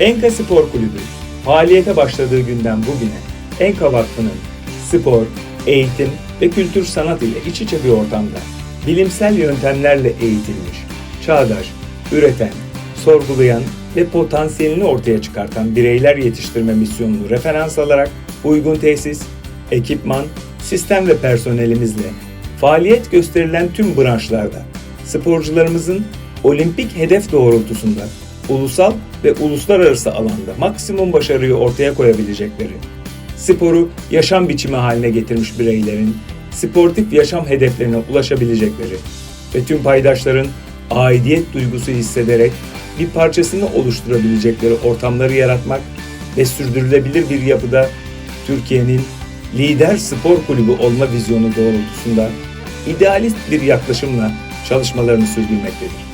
Enka Spor Kulübü. Faaliyete başladığı günden bugüne Enka Vakfı'nın spor, eğitim ve kültür sanat ile iç içe bir ortamda bilimsel yöntemlerle eğitilmiş, çağdaş, üreten, sorgulayan ve potansiyelini ortaya çıkartan bireyler yetiştirme misyonunu referans alarak uygun tesis, ekipman, sistem ve personelimizle faaliyet gösterilen tüm branşlarda sporcularımızın olimpik hedef doğrultusunda ulusal ve uluslararası alanda maksimum başarıyı ortaya koyabilecekleri, sporu yaşam biçimi haline getirmiş bireylerin sportif yaşam hedeflerine ulaşabilecekleri ve tüm paydaşların aidiyet duygusu hissederek bir parçasını oluşturabilecekleri ortamları yaratmak ve sürdürülebilir bir yapıda Türkiye'nin lider spor kulübü olma vizyonu doğrultusunda idealist bir yaklaşımla çalışmalarını sürdürmektedir.